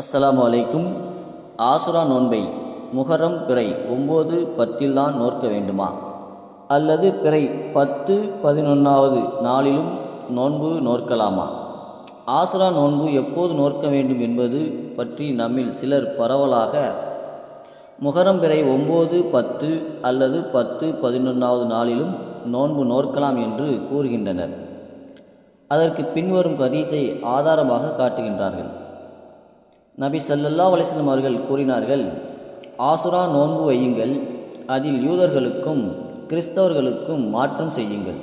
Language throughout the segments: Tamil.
அஸ்லாம் அலைக்கும். ஆசுரா நோன்பை முகரம் பிறை ஒம்பது பத்தில்தான் நோற்க வேண்டுமா? அல்லது பிறை பத்து பதினொன்றாவது நாளிலும் நோன்பு நோற்கலாமா? ஆசுரா நோன்பு எப்போது நோற்க வேண்டும் என்பது பற்றி நம்மில் சிலர் பரவலாக முகரம் பிறை ஒம்பது பத்து அல்லது பத்து பதினொன்றாவது நாளிலும் நோன்பு நோற்கலாம் என்று கூறுகின்றனர். அதற்கு பின்வரும் கதீசை ஆதாரமாக காட்டுகின்றார்கள். நபி சல்லல்லா அலைஹி அவர்கள் கூறினார்கள் ஆசுரா நோன்பு வையுங்கள் அதில் யூதர்களுக்கும் கிறிஸ்தவர்களுக்கும் மாற்றம் செய்யுங்கள்.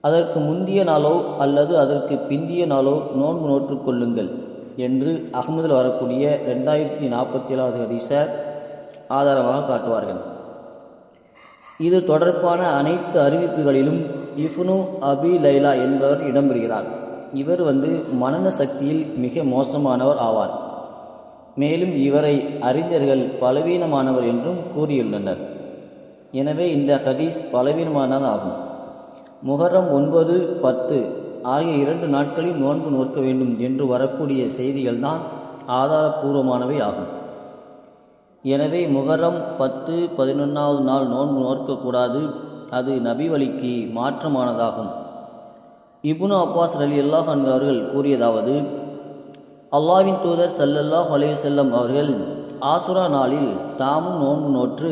அதற்கு முந்திய நாளோ அல்லது அதற்கு பிந்திய நாளோ நோன்பு நோற்றுக்கொள்ளுங்கள் என்று அகமதில் வரக்கூடிய ரெண்டாயிரத்தி நாற்பத்தி ஏழாவது ஹதீஸை ஆதாரமாக காட்டுவார்கள். இது தொடர்பான அனைத்து அறிவிப்புகளிலும் இஃப்னு அபி லைலா என்பவர் இடம்பெறுகிறார் இவர் வந்து மனன சக்தியில் மிக மோசமானவர் ஆவார். மேலும் இவரை அறிஞர்கள் பலவீனமானவர் என்றும் கூறியுள்ளனர். எனவே இந்த ஹதீஸ் பலவீனமானது ஆகும். முகரம் ஒன்பது பத்து ஆகிய இரண்டு நாட்களில் நோன்பு நோக்க வேண்டும் என்று வரக்கூடிய செய்திகள்தான் ஆதாரபூர்வமானவை ஆகும். எனவே முகரம் பத்து பதினொன்றாவது நாள் நோன்பு நோக்கக்கூடாது. அது நபி வழிக்கு மாற்றமானதாகும். இபுனு அப்பாஸ் அலி அல்லாஹ் அவர்கள் கூறியதாவது அல்லாவின் தூதர் சல்லல்லாஹ் அலையுசல்லம் அவர்கள் ஆசுரா நாளில் தாமும் நோன்பு நோற்று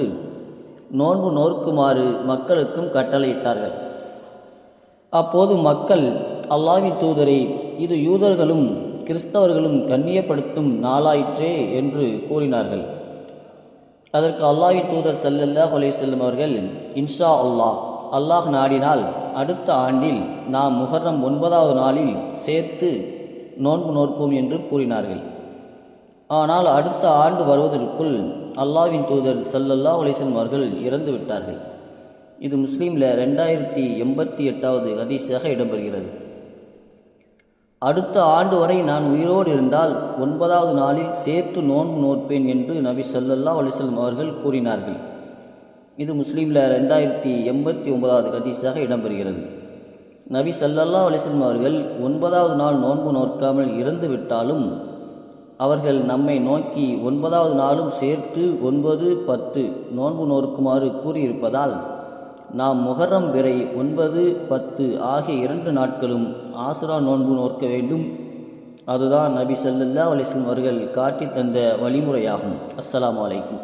நோன்பு நோற்குமாறு மக்களுக்கும் கட்டளையிட்டார்கள். அப்போது மக்கள் அல்லாவின் தூதரை இது யூதர்களும் கிறிஸ்தவர்களும் கண்ணியப்படுத்தும் நாளாயிற்றே என்று கூறினார்கள். அதற்கு அல்லாஹின் தூதர் சல்லல்லாஹ் செல்லும் அவர்கள் இன்ஷா அல்லாஹ் அல்லாஹ் நாடினால் அடுத்த ஆண்டில் நாம் முகர்ணம் ஒன்பதாவது நாளில் சேர்த்து நோன்பு நோற்போம் என்று கூறினார்கள். ஆனால் அடுத்த ஆண்டு வருவதற்குள் அல்லாவின் தூதர் சல்லல்லா அலிசன் அவர்கள் இறந்து விட்டார்கள். இது முஸ்லீமில் ரெண்டாயிரத்தி எண்பத்தி எட்டாவது ஹதீஸாக இடம்பெறுகிறது. அடுத்த ஆண்டு வரை நான் உயிரோடு இருந்தால் ஒன்பதாவது நாளில் சேர்த்து நோன்பு நோற்பேன் என்று நபி சல்லல்லா அலிசல்லம் அவர்கள் கூறினார்கள். இது முஸ்லீமில் ரெண்டாயிரத்தி எண்பத்தி ஒன்பதாவது கதீஸாக இடம்பெறுகிறது. நபி சல்லல்லா அலிஸ்லம் அவர்கள் ஒன்பதாவது நாள் நோன்பு நோக்காமல் இறந்து விட்டாலும் அவர்கள் நம்மை நோக்கி ஒன்பதாவது நாளும் சேர்த்து ஒன்பது பத்து நோன்பு நோக்குமாறு கூறியிருப்பதால் நாம் முகரம் விரை ஒன்பது பத்து ஆகிய இரண்டு நாட்களும் ஆசுரா நோன்பு நோக்க வேண்டும். அதுதான் நபி சல்லல்லா அலிஸ்லம் அவர்கள் காட்டி தந்த வழிமுறையாகும். அஸ்லாம் வலைக்கும்